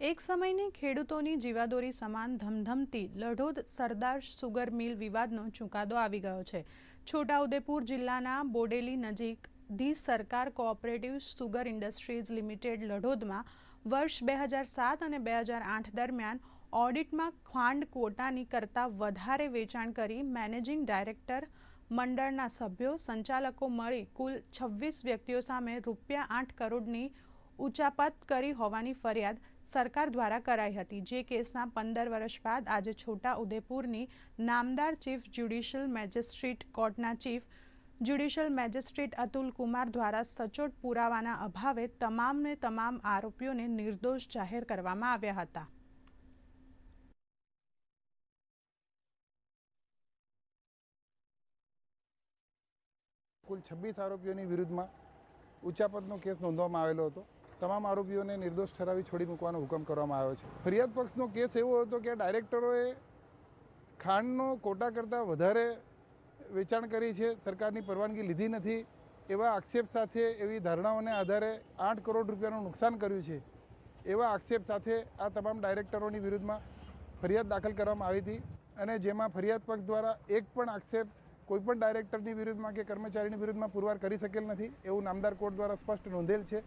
એક સમયની ખેડૂતોની જીવાદોરી સમાન ધમધમતી લઢોદ સરદાર સુગર મિલ વિવાદનો ચુકાદો આવી ગયો છે. છોટાઉદેપુર જિલ્લાના બોડેલી નજીક the Sarkar cooperative sugar industries limited લઢોદમાં વર્ષ બે હજાર સાત અને બે હજાર આઠ દરમિયાન ઓડિટમાં ખાંડ કોટાની કરતાં વધારે વેચાણ કરી મેનેજિંગ ડાયરેક્ટર મંડળના સભ્યો સંચાલકો મળી કુલ છવ્વીસ વ્યક્તિઓ સામે રૂપિયા આઠ કરોડની ઉચાપત કરી હોવાની ફરિયાદ સરકાર દ્વારા કરાઈ હતી. જે કેસના પંદર વર્ષ બાદ આજે છોટા ઉદેપુરની નામદાર ચીફ જ્યુડિશિયલ મેજિસ્ટ્રેટ કોર્ટના chief judicial magistrate Atul Kumar દ્વારા સચોટ પુરાવાના અભાવે તમામને તમામ આરોપીઓને નિર્દોષ જાહેર કરવામાં આવ્યા હતા. કુલ છવ્વીસ આરોપીઓની વિરુદ્ધમાં ઉચ્ચાપતનો કેસ નોંધવામાં આવેલો હતો. તમામ આરોપીઓને નિર્દોષ ઠરાવી છોડી મૂકવાનો હુકમ કરવામાં આવ્યો છે. ફરિયાદ પક્ષનો કેસ એવો હતો કે ડાયરેક્ટરોએ ખાંડનો કોટા કરતાં વધારે વેચાણ કરી છે. સરકારની પરવાનગી લીધી નથી. એવા આક્ષેપ સાથે એવી ધારણાઓને આધારે આઠ કરોડ રૂપિયાનું નુકસાન કર્યું છે. એવા આક્ષેપ સાથે આ તમામ ડાયરેક્ટરોની વિરુદ્ધમાં ફરિયાદ દાખલ કરવામાં આવી હતી અને જેમાં ફરિયાદ પક્ષ દ્વારા એક પણ આક્ષેપ કોઈપણ ડાયરેક્ટરની વિરુદ્ધમાં કે કર્મચારીની વિરુદ્ધમાં પુરવાર કરી શકેલ નથી. એવું નામદાર કોર્ટ દ્વારા સ્પષ્ટ નોંધેલ છે.